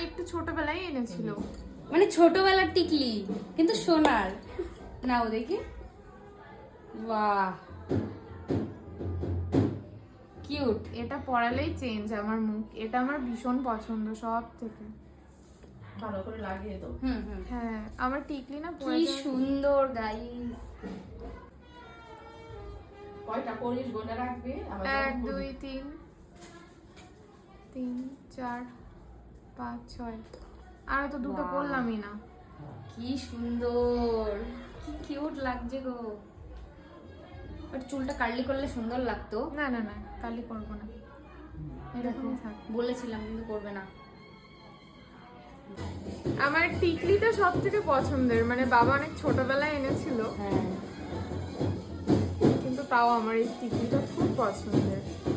একটু ছোটবেলায় এনেছিল। মানে ছোটবেলার টিকলি কিন্তু সোনার। নাও দেখি। বাহ। কিউট। এটা পরালেই চেঞ্জ আমার মুখ। এটা আমার ভীষণ পছন্দ সব থেকে। ভালো করে লাগিয়ে দাও। হুম হুম। হ্যাঁ আমার টিকলি না পরে কি সুন্দর গাইস কয়টা করিস গোনা রাখবি? এক দুই তিন। তিন চার। পাঁচ ছয় আর তো দুটো. পড়লামই না। কি সুন্দর। কি কিউট লাগছে গো। বাট চুলটা কার্লি করলে সুন্দর লাগতো। না না না কালি করব না। এরকমই থাক বলেছিলাম কিন্তু করবে না। আমার টিকলিটা সব থেকে পছন্দের। মানে বাবা অনেক ছোটবেলায় এনেছিল। হ্যাঁ। কিন্তু তাও আমার এই টিকলিটা খুব পছন্দের।